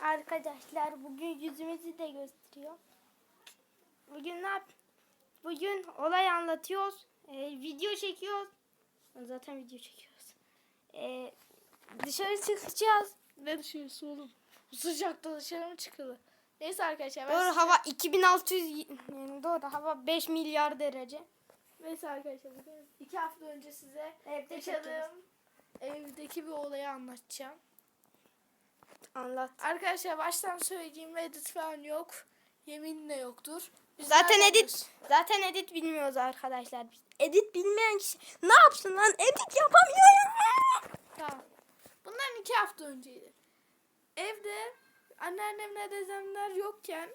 arkadaşlar. Bugün yüzümüzü de gösteriyor. Bugün ne yap? Bugün olay anlatıyoruz. Ee, video çekiyoruz. Zaten video çekiyoruz. Ee, dışarı çıkacağız. Ne dışarısı oğlum? Bu sıcakta dışarı mı çıkılır? Neyse arkadaşlar. Doğru hava 2600 y- yani doğru hava 5 milyar derece. Neyse arkadaşlar bugün iki hafta önce size Evde yaşadığım evdeki bir olayı anlatacağım. Anlat. Arkadaşlar baştan söyleyeyim edit falan yok. Yeminle yoktur. Biz Zaten edit zaten edit bilmiyoruz arkadaşlar. Edit bilmeyen kişi ne yapsın lan? Edit yapamıyor ya. Tamam. Bundan iki hafta önceydi. Evde anneannemle dedemler yokken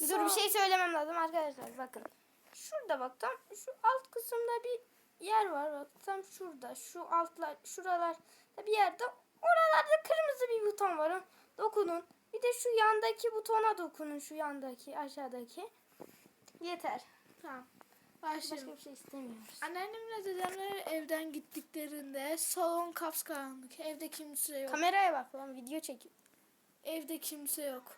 Dur sağ- bir şey söylemem lazım arkadaşlar bakın. Şurada bak tam şu alt kısımda bir yer var bak tam şurada şu altlar şuralarda bir yerde oralarda kırmızı bir buton var. Dokunun. Bir de şu yandaki butona dokunun şu yandaki aşağıdaki. Yeter. Tamam. Başka bir şey istemiyoruz. Anneannemle dedemler evden gittiklerinde salon kapkaranlık. Evde kimse yok. Kameraya bak lan video çekiyor. Evde kimse yok.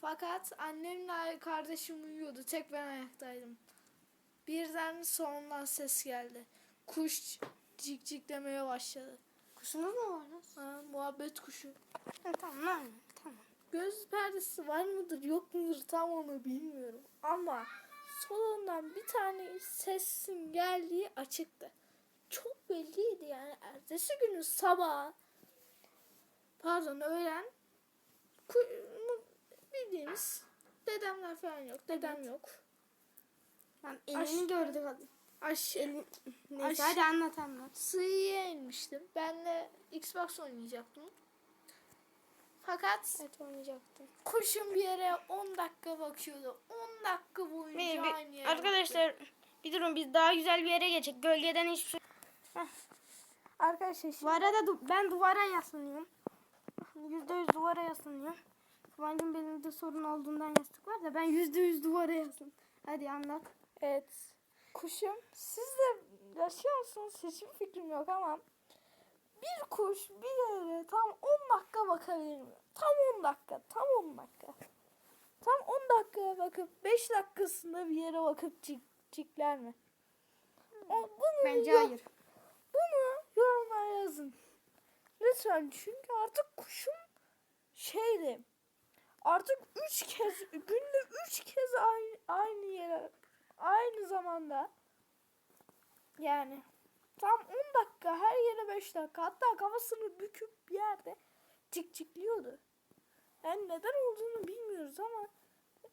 Fakat annemle kardeşim uyuyordu. Tek ben ayaktaydım. Birden salondan ses geldi. Kuş cik cik demeye başladı. Kuşunuz mu var? Ha, muhabbet kuşu. Ha, tamam lan tamam. Göz perdesi var mıdır yok mudur tam onu bilmiyorum. Ama salondan bir tane sesin geldiği açıktı. Çok belliydi yani. Ertesi günü sabah pardon öğlen bildiğimiz dedemler falan yok. Dedem yok. Lan Aş- elini gördük hadi. Aş. Neyse Aş- hadi anlat anlat. sığıya inmiştim. Ben de Xbox oynayacaktım. Fakat Evet oynayacaktım. Kuşum bir yere 10 dakika bakıyordu. 10 dakika boyunca Bir- bir- aynı yere arkadaşlar bir durun biz daha güzel bir yere geçecek. Gölgeden hiçbir şey. Arkadaşlar Bu arada du- ben duvara yaslanıyorum. Yüzde yüz duvara yaslanıyorum. Kıvancım belimde sorun olduğundan yastık var da ben yüzde yüz duvara yaslan. Hadi anlat. evet kuşum siz de yaşıyor musunuz? Hiçbir fikrim yok ama bir kuş bir yere tam 10 dakika bakabilir mi? Tam 10 dakika. Tam 10 dakika. Tam 10 dakikaya bakıp 5 dakikasında bir yere bakıp cik, cikler mi? O, bunu Bence yok- hayır. Bunu yorumlara yazın. Lütfen çünkü artık kuşum şeydi. Artık üç kez günde üç kez aynı, aynı yere aynı zamanda yani tam 10 dakika her yere 5 dakika hatta kafasını büküp bir yerde cikcikliyordu. Yani neden olduğunu bilmiyoruz ama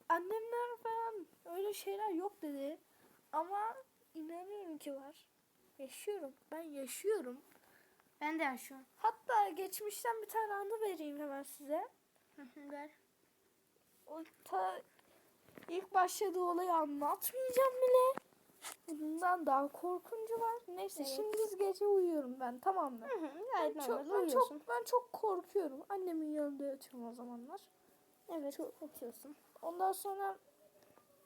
annemler falan öyle şeyler yok dedi. Ama inanıyorum ki var. Yaşıyorum. Ben yaşıyorum. Ben de yaşıyorum. Hatta geçmişten bir tane anı vereyim hemen size. Ver. O ta ilk başladığı olayı anlatmayacağım bile. Bundan daha korkuncu var. Neyse Evet. şimdi biz gece uyuyorum ben tamam mı? Gayet Ben normal çok, ben uyuyorsun. çok, ben çok korkuyorum. Annemin yanında yatıyorum o zamanlar. Evet yatıyorsun. Ondan sonra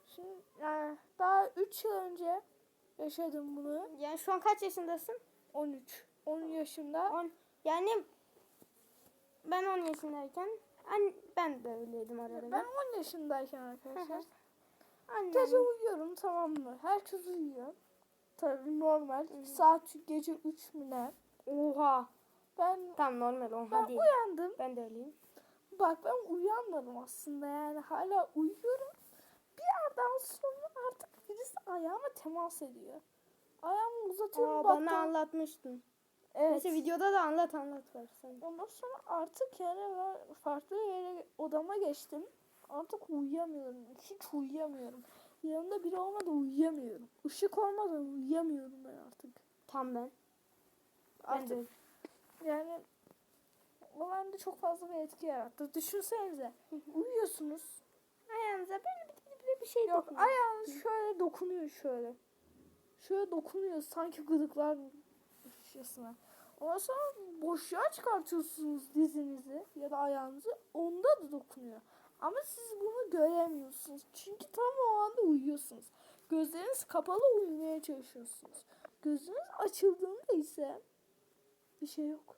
şimdi yani daha 3 yıl önce yaşadım bunu. Yani şu an kaç yaşındasın? 13. 10 yaşında. 10. Yani ben 10 yaşındayken an, ben de öyleydim arada. Ben 10 yaşındayken arkadaşlar. Annem. Gece uyuyorum tamam mı? Herkes uyuyor. Tabii normal. Saat gece 3 mü ne? Oha. Ben Tam normal oha ben değil. uyandım. Ben de öyleyim. Bak ben uyanmadım aslında yani hala uyuyorum. Bir yerden sonra artık birisi ayağıma temas ediyor. Ayağımı uzatıyorum Aa, baktım. bana anlatmıştın. Evet. Neyse videoda da anlat anlat varsan. Ondan sonra artık yani ben farklı yere odama geçtim. Artık uyuyamıyorum. Hiç uyuyamıyorum. Yanımda biri olmadan uyuyamıyorum. Işık olmadan uyuyamıyorum ben artık. Tam ben. Ben Artık de. Yani o bende çok fazla bir etki yarattı. Düşünsenize. Uyuyorsunuz. Ayağınıza böyle bir, bir, bir şey Yok dokunuyor. ayağınız şöyle dokunuyor şöyle. Şöyle dokunuyor sanki gıdıklar şişesine. Ondan sonra boşluğa çıkartıyorsunuz dizinizi ya da ayağınızı. Onda da dokunuyor. Ama siz bunu göremiyorsunuz. Çünkü tam o anda uyuyorsunuz. Gözleriniz kapalı uyumaya çalışıyorsunuz. Gözünüz açıldığında ise bir şey yok.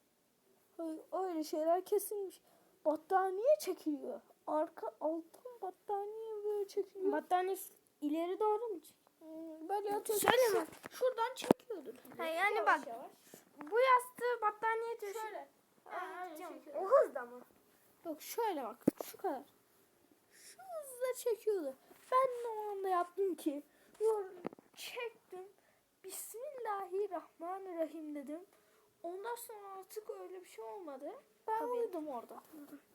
Öyle- şeyler kesilmiş. battaniye çekiliyor. Arka alttan battaniye böyle çekiliyor. Battaniye ileri doğru mu? Hmm, böyle yatıyor. Şöyle mi? Şuradan çekiyordur. Ha, yani bak. yavaş. Bu yastığı battaniye düşün. Şöyle. O hızda mı? Yok şöyle bak. Şu kadar. Şu hızla çekiyordu. Ben de o anda yaptım ki. Yor çektim. Bismillahirrahmanirrahim dedim. Ondan sonra artık öyle bir şey olmadı. Ben Tabii. uyudum orada.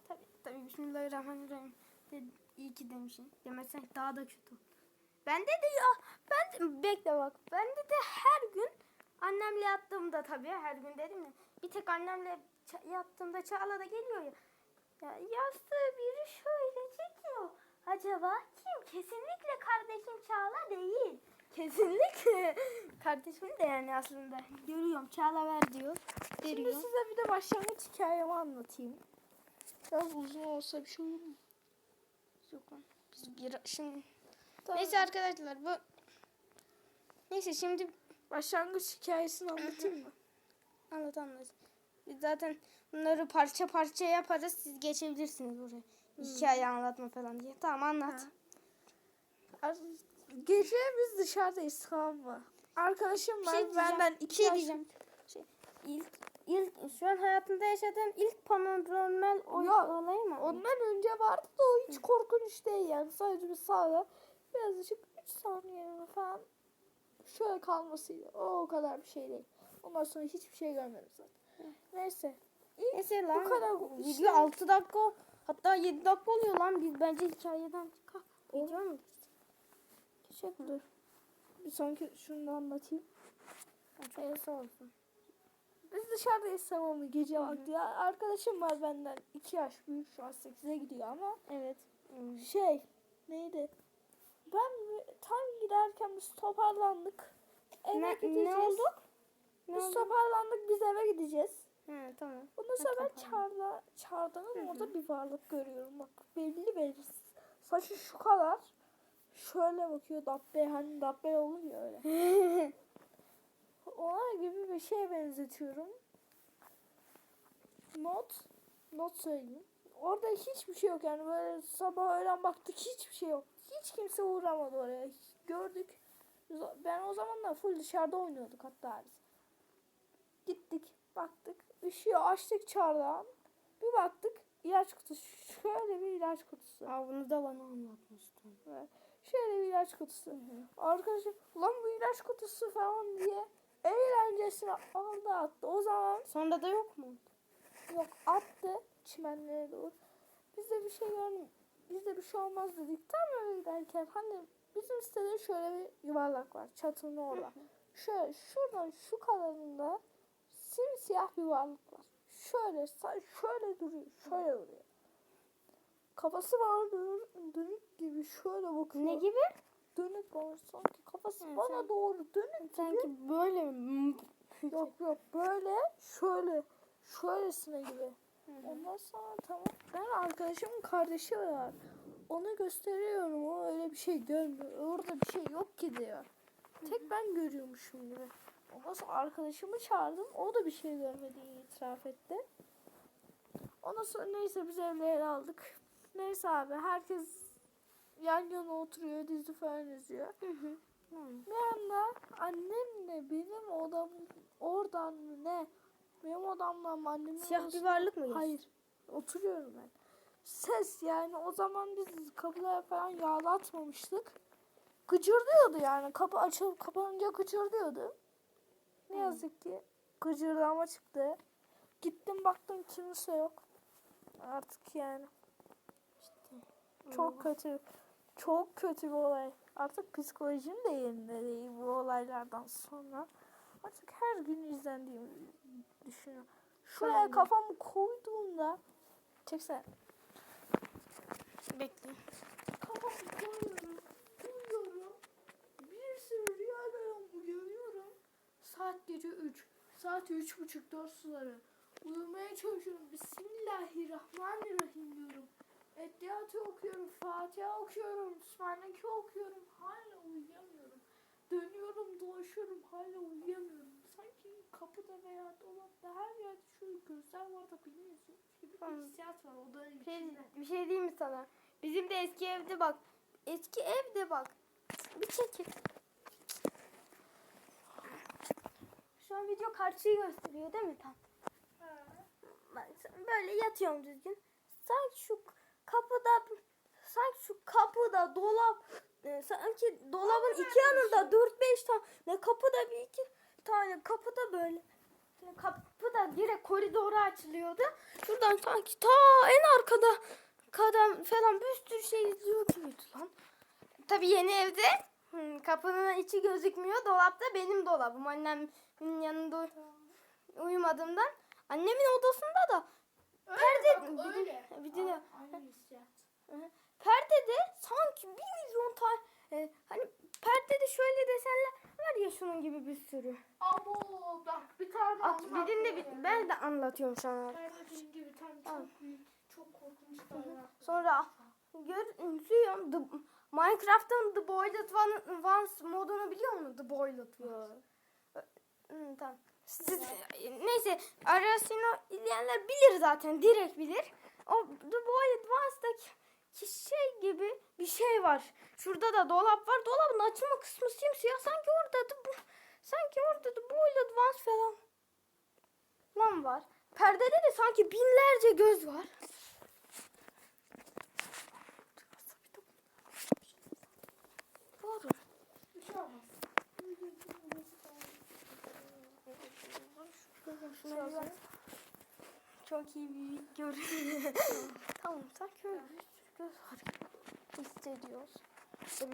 Tabii tabii Bismillahirrahmanirrahim. De, iyi ki demişsin. Demesen daha da kötü. Bende de ya ben de, bekle bak. Bende de her gün annemle yattığımda tabii her gün dedim ya. Bir tek annemle yattığımda Çağla da geliyor ya. Ya yastığı biri şöyle çekiyor. Acaba kim? Kesinlikle kardeşim Çağla değil. Kesinlikle kardeşim de yani aslında. Görüyorum Çağla ver diyor. Şimdi Veriyor. size bir de başlangıç hikayemi anlatayım. Biraz uzun olsa bir şey olur mu? Yok. Biz bir şimdi Tamam. Neyse arkadaşlar bu Neyse şimdi Başlangıç hikayesini anlatayım mı? anlat anlat. Biz zaten bunları parça parça yaparız. Siz geçebilirsiniz buraya. Hikaye anlatma falan diye. Tamam anlat. Ha. Ar- Gece biz dışarıdayız tamam mı? Arkadaşım Bir var şey diyeceğim. benden Bir iki şey yaş diyeceğim. Şey, ilk, ilk şu an hayatında yaşadığın ilk paranormal oy- olay mı? Ondan önce vardı da o hiç korkunç değil yani. Sadece bir sağda birazcık 3 saniye falan şöyle kalmasıydı. O o kadar bir şey değil. Ondan sonra hiçbir şey görmedim zaten. Neyse. Neyse lan. Bu kadar Video işte- 6 dakika hatta 7 dakika oluyor lan. Biz bence hikayeden kalk. Video mu? Teşekkür dur. Bir sonraki şunu da anlatayım. Neyse olsun. Biz dışarıdayız tamam mı gece vakti. Ya, arkadaşım var benden 2 yaş büyük şu an 8'e gidiyor ama Evet. şey neydi? Ben tam giderken biz toparlandık. Eve Ne, gideceğiz. ne olduk? Ne Biz oldu? toparlandık biz eve gideceğiz. He tamam. Ondan sonra ben çarda, çardanın orada bir varlık görüyorum. Bak belli belli. Saçı şu kadar. Şöyle bakıyor dabbe hani dabbe olur ya öyle. Ona gibi bir şeye benzetiyorum. Not. Not söyleyeyim. Orada hiçbir şey yok yani böyle sabah öğlen baktık hiçbir şey yok. Hiç kimse uğramadı oraya. Gördük. Ben o zamanlar full dışarıda oynuyorduk hatta biz. Gittik baktık. Işığı açtık çardağın. Bir baktık ilaç kutusu. Şöyle bir ilaç kutusu. Aa, bunu da bana anlatmıştın. Evet. Şöyle bir ilaç kutusu. Arkadaşım ulan bu ilaç kutusu falan diye eğlencesine aldı attı. O zaman Sonra da yok mu? yok attı çimenlere doğru. Biz de bir şey görmedik. Biz de bir şey olmaz dedik. Tam öyle giderken hani bizim sitede şöyle bir yuvarlak var çatının orada. Şöyle şuradan şu kadarında simsiyah bir varlık var. Şöyle şöyle duruyor. Şöyle duruyor. Kafası var dönük, dönük gibi şöyle bakıyor. Ne gibi? Dönük var sanki kafası Hı, bana sen- doğru dönük gibi. Sanki böyle mi? Yok yok böyle şöyle şöylesine gibi. Ondan sonra tamam. Ben arkadaşımın kardeşi var. Ona gösteriyorum. O öyle bir şey görmüyor. Orada bir şey yok ki diyor. Tek ben görüyormuşum gibi. Ondan sonra arkadaşımı çağırdım. O da bir şey görmediğini itiraf etti. Ondan sonra neyse biz evleri aldık. Neyse abi herkes yan yana oturuyor dizi falan izliyor. Hı hı. Bir anda annemle benim odam oradan ne? Benim odamdan mı annemin Siyah bir varlık mı? Hayır. Oturuyorum ben. Ses yani o zaman biz kapılara falan yağlatmamıştık. Gıcırdıyordu yani. Kapı açılıp kapanınca gıcırdıyordu. Ne Hı. yazık ki gıcırdama çıktı. Gittim baktım kimse yok. Artık yani. Çok kötü. Çok kötü bir olay. Artık psikolojim de yerinde değil bu olaylardan sonra. Artık her gün izlendiğimi düşünüyorum. Şuraya Aynen. kafamı koyduğumda çeksene. Bekle. Kafamı koyuyorum. Uyuyorum. Bir sürü rüyalarım uyanıyorum. Saat gece 3. Saat üç buçuk dört suları. Uyumaya çalışıyorum. Bismillahirrahmanirrahim diyorum. Eddiyatı okuyorum. Fatiha okuyorum. Sübhaneke okuyorum. Hala dolaşıyorum. Hala uyuyamıyorum. sanki kapıda veya dolapta her yerde şöyle gözler var da beni izliyormuş gibi bir hissiyat var odanın Bir şey, içinde. bir şey diyeyim mi sana? Bizim de eski evde bak. Eski evde bak. Bir çekil. Şu an video karşıyı gösteriyor değil mi tam? Bak, böyle yatıyorum düzgün. Sanki şu kapıda sanki şu kapıda dolap e, sanki dolabın iki yanında dört beş tane kapıda bir iki tane kapıda böyle Şimdi kapıda direkt koridora açılıyordu. Şuradan sanki ta en arkada kadam falan bir sürü şey izliyor gibiydi lan. Tabii yeni evde kapının içi gözükmüyor. Dolapta benim dolabım. Annemin yanında uyumadığımdan. Annemin odasında da perde bak, bir öyle. bir Aynı hissiyat. Perdede sanki bir milyon tane e, hani perdede şöyle desenler var ya şunun gibi bir sürü. Abo bak bir tane At, anlat bir bir, ben de anlatıyorum sana. Ben de dediğim gibi tam Tamam. çok büyük, çok korkunç bir tane. Sonra görüyorum The, Minecraft'ın The Boiled One, Ones modunu biliyor musun? The Boiled One. Hı, tamam. Siz, neyse arasını izleyenler bilir zaten. Direkt bilir. O The Boiled Ones'daki şey gibi bir şey var. Şurada da dolap var. Dolabın açılma kısmı simsiyah. Sanki orada da bu sanki orada The Boiled Ones falan lan var. Perdede de sanki binlerce göz var. Çok iyi bir görünüyor. tamam sanki öyle gibi hissediyoruz.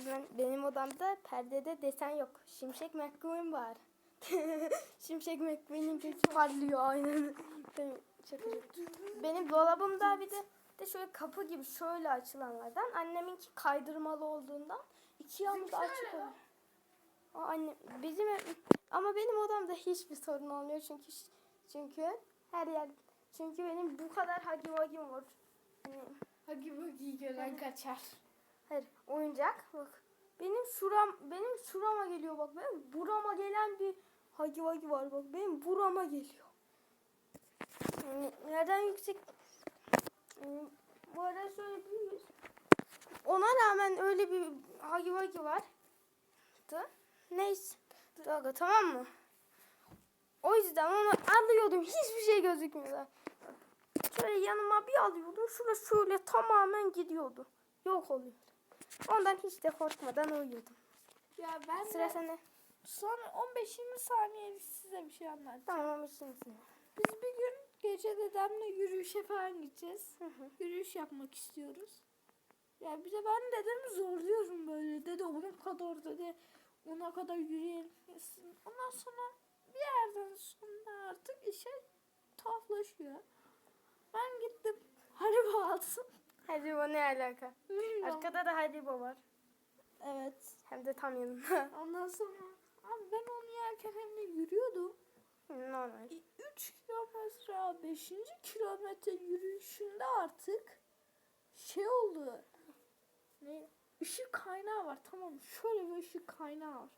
Ben, benim odamda perdede desen yok. Şimşek McQueen var. Şimşek McQueen'in gözü parlıyor aynen. Benim dolabımda bir de de şöyle kapı gibi şöyle açılanlardan. Anneminki kaydırmalı olduğundan iki yanı da açık oluyor. O anne bizim ama benim odamda hiçbir sorun olmuyor çünkü çünkü her yer çünkü benim bu kadar hagi vagim var. Hagi Bugi'yi gören kaçar. hayır oyuncak bak. Benim şuram benim şurama geliyor bak benim burama gelen bir hagi vagi var bak benim burama geliyor. Yani nereden yüksek Yani bu arada şöyle bir ona rağmen öyle bir hagi vagi var. Neyse. Dalga tamam mı? O yüzden onu alıyordum. Hiçbir şey gözükmüyordu. Şöyle yanıma bir alıyordum. Şurada şöyle tamamen gidiyordu. Yok oluyordu. Ondan hiç de korkmadan uyuyordum. Ya ben Sıra de sende. son 15-20 saniye size bir şey anlatacağım. Tamam şimdi. Biz bir gün gece dedemle yürüyüşe falan gideceğiz. Hı hı. Yürüyüş yapmak istiyoruz. Ya bir de ben dedemi zorluyorum böyle. Dede ona kadar dede ona kadar yürüyelim. Ondan sonra bir yerden sonra artık işe tuhaflaşıyor. Ben gittim. Haribo aldım. Haribo ne alaka? Bilmiyorum. Arkada da Haribo var. Evet. Hem de tam yanında. Ondan sonra abi ben onu yerken hem de yürüyordum. Normal. 3 kilometre 5. kilometre yürüyüşünde artık şey oldu. Ne? Işık kaynağı var tamam? Şöyle bir ışık kaynağı var.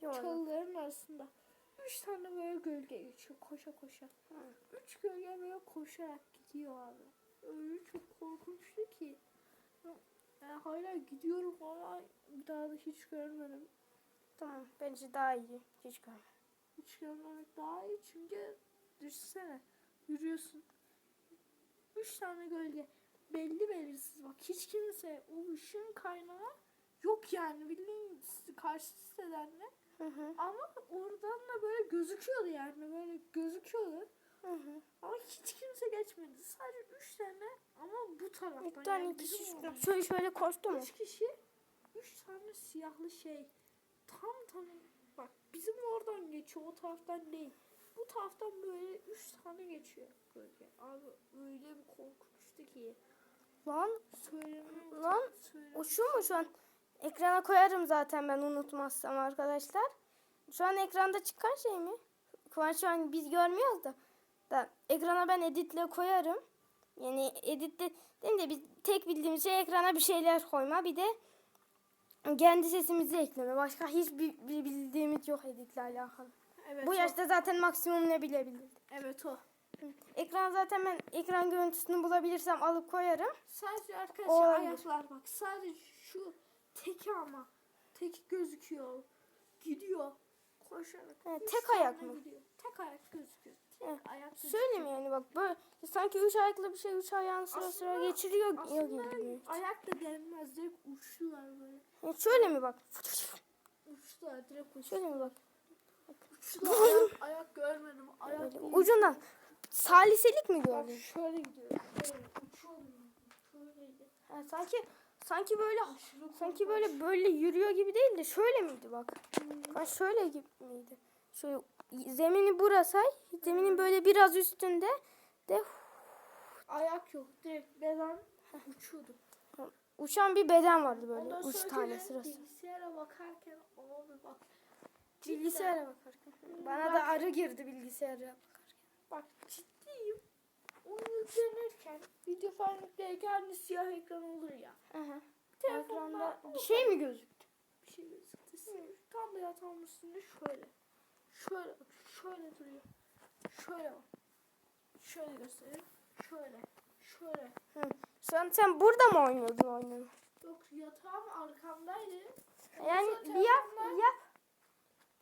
Yok. Çalıların arasında. Üç tane böyle gölge geçiyor koşa koşa. Üç gölge böyle koşarak gidiyor abi. Öyle çok korkunçtu ki. Yani hala gidiyorum hala bir daha da hiç görmedim. Tamam. Bence daha iyi. Hiç görmedim. Hiç görmemek daha iyi çünkü düşünsene yürüyorsun. Üç tane gölge belli belirsiz bak hiç kimse o ışığın kaynağı yok yani bildiğin karşı sitedenle Hı hı. ama oradan da böyle gözüküyordu yani böyle gözüküyordu Hı hı. ama hiç kimse geçmedi sadece üç tane ama bu taraftan Bir tane yani kişi oradan. şöyle şöyle koştu mu? Üç kişi, üç tane siyahlı şey. Tam tam bak bizim oradan geçiyor o taraftan değil. Bu taraftan böyle üç tane geçiyor böyle. Abi öyle bir korkunçtu ki. Lan Söylemeye Lan, söyle- o şu mu şu an? Ekrana koyarım zaten ben unutmazsam arkadaşlar. Şu an ekranda çıkan şey mi? Kıvanç şu an biz görmüyoruz da. Ekrana ben editle koyarım. Yani editte değil de biz tek bildiğimiz şey ekrana bir şeyler koyma. Bir de kendi sesimizi ekleme. Başka hiçbir bir bildiğimiz yok editle alakalı. Evet, Bu o. yaşta zaten maksimum ne bilebilirdi. Evet o. Ekran zaten ben ekran görüntüsünü bulabilirsem alıp koyarım. Sadece arkadaşlar olabilir. ayaklar bak. Sadece şu teki ama. Tek gözüküyor. Gidiyor. Koşarak. He, tek ayak mı? gidiyor. Tek ayak gözüküyor. Ayak. Söyleyeyim yani bak böyle sanki üç ayaklı bir şey üç ayağını sıra sıra Aslında- geçiriyor yok Aslında gibi. ayak da denmez. Direkt uçtular böyle. Yani şöyle mi bak? Uçtular direkt uçtular. Şöyle mi bak? Uçtular. ayak, ayak görmedim. Ayak Böyle değil. ucundan saliselik mi Bak gördün? şöyle gidiyor. Şöyle. Şöyleydi. Ha, sanki sanki böyle Aşırı sanki böyle böyle yürüyor gibi değil de şöyle miydi bak? Ha, şöyle gibi miydi? Şöyle zemini burası, zeminin böyle biraz üstünde de Ayak yok. Direkt beden uçuyordu. uçan bir beden vardı böyle Ondan sonra tane sırası. Bilgisayara bakarken abi bak. Bilgisayara bakarken. Bana da arı girdi bilgisayara. Bak ciddiyim. Onu yüklenirken video falan yüklerken hani siyah ekran olur ya. Aha. Telefonda şey mi gözüktü? bir şey gözüktü. Tam da yatağın üstünde şöyle. Şöyle şöyle duruyor. Şöyle bak. Şöyle göstereyim. Şöyle. Şöyle. Hı. An sen burada mı oynuyordun oyunu? Yok yatağım arkamdaydı. Yani Sonra bir yap, yap,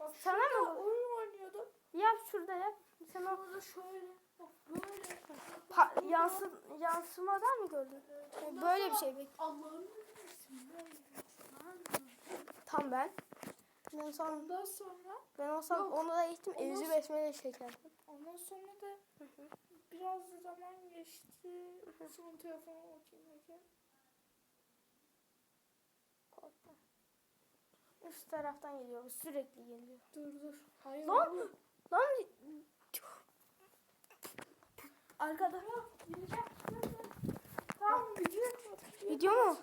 Bak Sana şurada mı? oyun oynuyordum. yap şurada yap. Sen o Sonra şöyle. Bak böyle. pa- yansı, yansımadan mı gördün? Ondan Böyle bir sonra şey bek. Allah'ın ismi. Tam ben. Ben olsam, Ondan sonra ben olsam Yok. onu da evzi sonra- besmele çekerdim. ondan sonra da biraz da zaman geçti. Sonra telefona bakayım bakayım. Korkma. Üst taraftan geliyor. bu Sürekli geliyor. Dur dur. Hayır. Lan! oğlum. Lan Arkada. Yok. Tamam video. video mu?